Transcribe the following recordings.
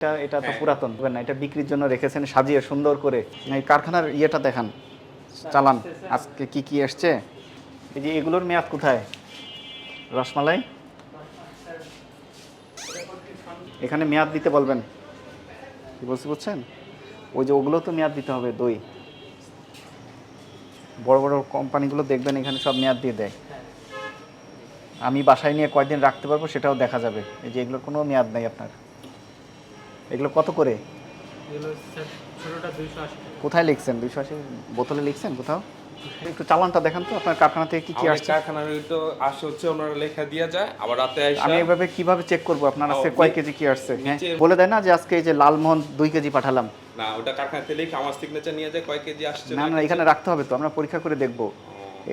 এটা এটা তো হ্যাঁ। পুরাতন। না এটা বিক্রির জন্য রেখেছেন সাজিয়ে সুন্দর করে। এই কারখানার ইয়েটা দেখান চালান আজকে কি কি এসছে? এই যে এগুলোর মেয়াদ কোথায়? রসমালাই? এখানে মেয়াদ দিতে বলবেন। কি বলছি বুঝছেন? ওই যে ওগুলো তো মেয়াদ দিতে হবে দই। বড় বড় কোম্পানিগুলো দেখবেন এখানে সব মেয়াদ দিয়ে দেয়। আমি বাসায় নিয়ে কয়দিন রাখতে পারব সেটাও দেখা যাবে। এই যে এগুলোর কোনো মেয়াদ নাই আপনার। এগুলো কত করে? কোথায় লিখছেন? দুইশো আশি বোতলে লিখছেন কোথাও? একটু চালানটা দেখান তো আপনার কারখানা থেকে কি কি আসছে? কারখানার তো আসে হচ্ছে ওনারা লেখা দিয়ে যায় আবার রাতে আসে আমি এভাবে কীভাবে চেক করব? আপনার আজকে কয় কেজি কি আসছে? হ্যাঁ? বলে দেয় না যে আজকে এই যে লালমোহন দুই কেজি পাঠালাম। না ওটা কারখানাতে লিখে আমার সিগনেচার নিয়ে যায় কয় কেজি আসছে না না এখানে রাখতে হবে তো আমরা পরীক্ষা করে দেখব।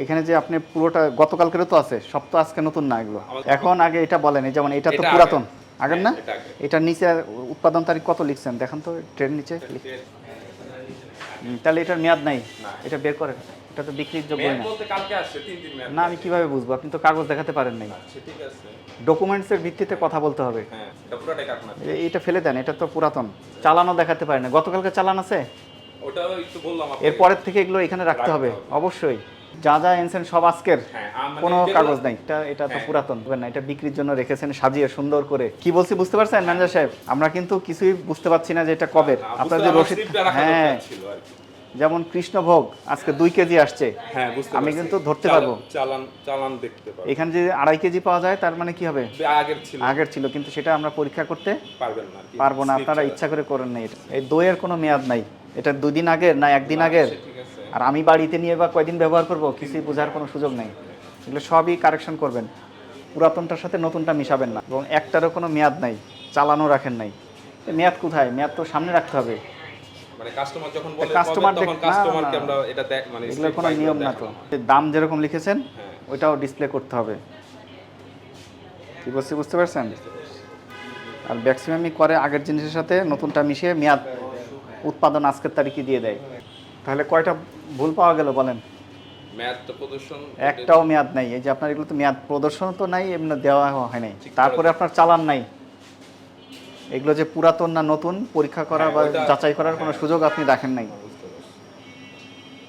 এখানে যে আপনি পুরোটা গতকালকেরও তো আছে সব তো আজকে নতুন না এগুলো। এখন আগে এটা বলেন এই যেমন এটা তো পুরাতন। আগের না? হ্যাঁ, এটা এটার নিচে উৎপাদন তারিখ কত লিখছেন? দেখেন তো ট্রেন নিচে তাহলে এটার মেয়াদ নাই। এটা বের করেন। এটা তো বিক্রির যোগ্য না। বলতে কালকে আসছে তিন দিন মেয়াদ না আমি কীভাবে বুঝব? আপনি তো কাগজ দেখাতে পারেন নাই। আচ্ছা ঠিক আছে। ডকুমেন্টসের ভিত্তিতে কথা বলতে হবে। হ্যাঁ এটা ফেলে দেন এটা তো পুরাতন। চালানো দেখাতে পারে না। গতকালকে চালান আছে? ওটা একটু বললাম আপনাকে। এর থেকে এগুলো এখানে রাখতে হবে। অবশ্যই। যা যা এনেছেন সব আজকের। হ্যাঁ, মানে কোনো কাগজ নাই। এটা এটা তো হ্যাঁ। পুরাতন। না এটা বিক্রির জন্য রেখেছেন সাজিয়ে সুন্দর করে। কি বলছি বুঝতে পারছেন ম্যানেজার সাহেব? আমরা কিন্তু কিছুই বুঝতে পারছি না যে এটা কবে। আপনার যে রসিদ হ্যাঁ। যেমন কৃষ্ণভোগ আজকে দুই কেজি আসছে। হ্যাঁ আমি কিন্তু ধরতে পারব। চালান চালান দেখতে পারব। এখানে যে আড়াই কেজি পাওয়া যায় তার মানে কি হবে? আগের ছিল। আগের ছিল কিন্তু সেটা আমরা পরীক্ষা করতে পারবেন না পারব না। আপনারা ইচ্ছা করে করেন না এটা এই দইয়ের কোনো মেয়াদ নাই। এটা দুদিন আগের না একদিন আগের? আর আমি বাড়িতে নিয়ে বা কয়দিন ব্যবহার করব কিছুই বোঝার কোনো সুযোগ নেই। এগুলো সবই কারেকশন করবেন। পুরাতনটার সাথে নতুনটা মিশাবেন না এবং একটারও কোনো মেয়াদ নাই চালানো রাখেন নাই। মেয়াদ কোথায়? মেয়াদ তো সামনে রাখতে হবে। মানে কাস্টমার যখন বলে customer তখন কাস্টমারকে আমরা এটা মানে এগুলোর কোনো নিয়ম না তো। দাম যেরকম লিখেছেন হ্যাঁ। ওইটাও ডিসপ্লে করতে হবে। কি বলছি বুঝতে পারছেন? আর ম্যাক্সিমামই করে আগের জিনিসের সাথে নতুনটা মিশিয়ে মেয়াদ উৎপাদন আজকের তারিখে দিয়ে দেয়। তাহলে কয়টা ভুল পাওয়া গেল বলেন? ম্যাথ তো প্রদর্শন একটাও মেয়াদ নাই। এই যে আপনার এগুলো তো মেয়াদ প্রদর্শন তো নাই এমনি দেওয়া হয় নাই। তারপরে আপনার চালান নাই। এগুলো যে পুরাতন না নতুন পরীক্ষা করা হ্যাঁ, বা যাচাই করার কোনো হ্যাঁ। সুযোগ আপনি রাখেন নাই।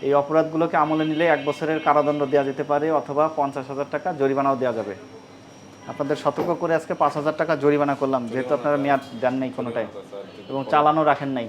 এই অপরাধগুলোকে আমলে নিলে এক বছরের কারাদণ্ড দেওয়া যেতে পারে অথবা পঞ্চাশ হাজার টাকা জরিমানাও দেওয়া যাবে। আপনাদের সতর্ক করে আজকে পাঁচ হাজার টাকা জরিমানা করলাম যেহেতু আপনারা মেয়াদ দেন নাই কোনোটাই আচ্ছা, এবং চালানো রাখেন নাই।